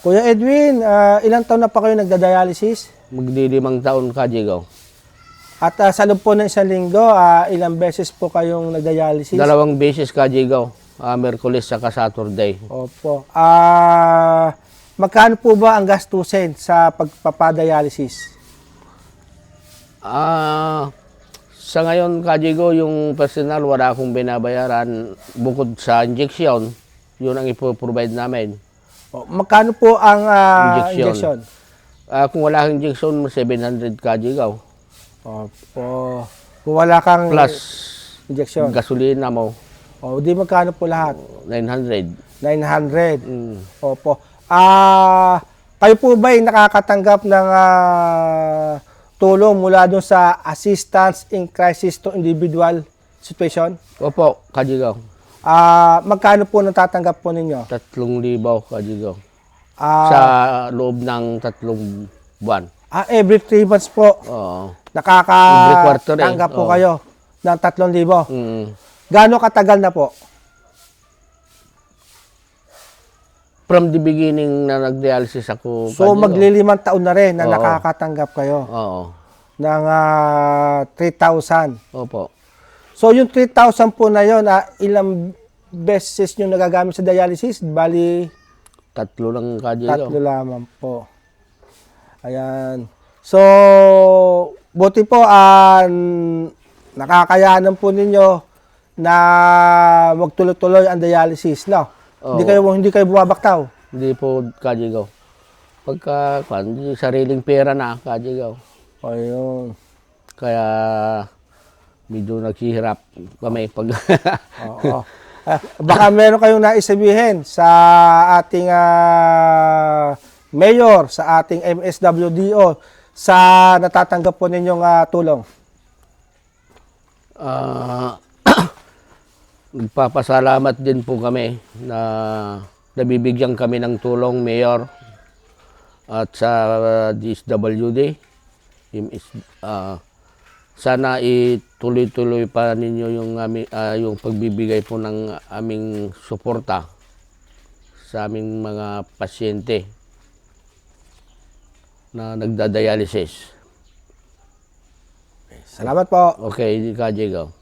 Kuya Edwin, ah, ilang taon na pa kayo nagda-dialysis? Magdilimang taon ka, Jigaw. At ah, sa loob po ng isang linggo, ah, ilang beses po kayong nagda-dialysis? Dalawang beses ka, Jigaw. Ah, Merkulis saka Saturday. Opo. Ah, magkano po ba ang gastusin sa pagpapadialysis? Ah, sa ngayon, Kajigo, yung personal, wala akong binabayaran. Bukod sa injection, yun ang ipoprovide namin. O, magkano po ang ah, Injection. injection? Ah, kung wala kang injection, 700 Kajigaw. Opo. Kung wala kang Plus, injection. gasolina mo, O, di magkano po lahat? 900. 900. Mm. Opo. Ah, kayo po ba ay nakakatanggap ng ah, tulong mula doon sa assistance in crisis to individual situation? Opo, Kajigaw. Ah, magkano po natatanggap po ninyo? Tatlong libaw, Kajigaw. Ah, sa loob ng tatlong buwan. ah, every three months po, Oo. Every quarter eh. po Oo. kayo ng 3,000. Mm. Gaano katagal na po? From the beginning na nag-dialysis ako. So, Kajigaw. maglilimang taon na rin na Oo. nakakatanggap kayo Oo. ng ah, 3,000. Opo. So, yung 3,000 po na yun, ah, ilang beses nyo nagagamit sa dialysis? Bali, Tatlo lang Kajigaw. tatlo lamang po. Ayan. So, buti po, ah, nakakayanan po ninyo na magtuloy-tuloy ang dialysis, no? Oo. Hindi kayo hindi kayo bumabaktaw. Hindi po Kajigaw. Pagka, kwan, sariling pera na Kajigaw. Ayun. Kaya, medyo naghihirap kami pag... Oo. Ah, baka meron kayong naisabihin sa ating ah, mayor, sa ating MSWDO, sa natatanggap po ninyong ah, tulong. Ah, nagpapasalamat din po kami na nabibigyan kami ng tulong, Mayor, at sa DSWD. Yung is- ah, sana ituloy-tuloy pa ninyo yung, ah, yung pagbibigay po ng aming suporta sa aming mga pasyente na nagdadialysis. Salamat po. Okay, Kajigaw.